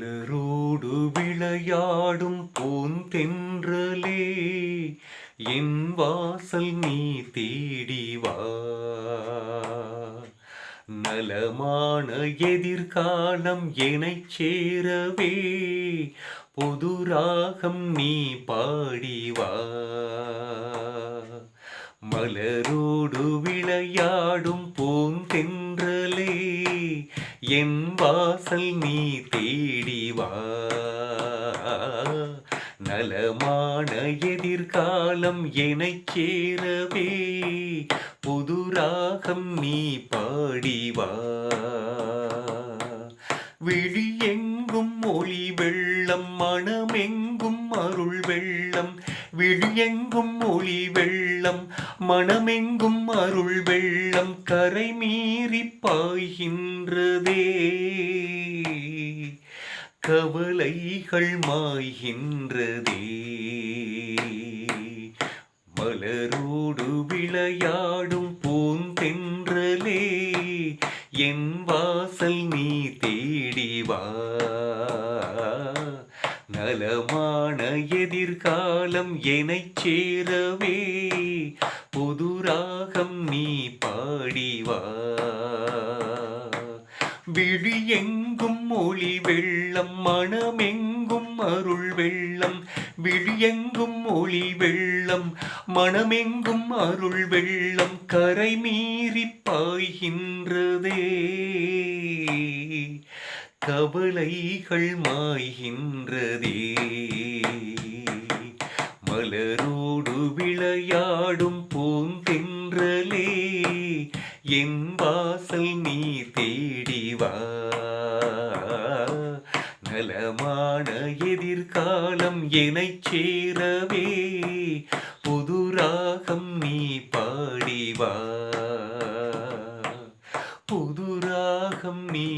மலரோடு விளையாடும் பூந்தென்றலே என் வாசல் நீ தேடிவா நலமான எதிர்காலம் எனச் சேரவே. புது ராகம் நீ பாடிவா மலரோடு விளையாடும் பூந்தென்றலே என் வாசல் நீ தேடி வா. நலமான எதிர்காலம் எனச் சேரவே புது ராகம் நீ பாடிவா விழி மனமெங்கும் அருள் வெள்ளம் விழியெங்கும் ஒளி வெள்ளம் மனமெங்கும் அருள் வெள்ளம் கரை மீறி பாய்கின்றதே. கவலைகள் மாய்கின்றதே. மலரோடு விளையாடும் பூந்தென்றலே என் வாசல் நீ தேடிவா வா எதிர்காலம் எனச் சேரவே. புது ராகம் நீ பாடிவா. விழியெங்கும் ஒளி வெள்ளம் மனமெங்கும் அருள் வெள்ளம். விழியெங்கும் ஒளி வெள்ளம் மனமெங்கும் அருள் வெள்ளம் கரை மீறி பாய்கின்றதே. கவலைகள் மாய்கின்றதே. மலரோடு விளையாடும் பூந்தென்றலே. என் வாசல் நீ தேடிவா நலமான எதிர்காலம் எனச் சேரவே. புது ராகம் நீ பாடிவா புது ராகம் நீ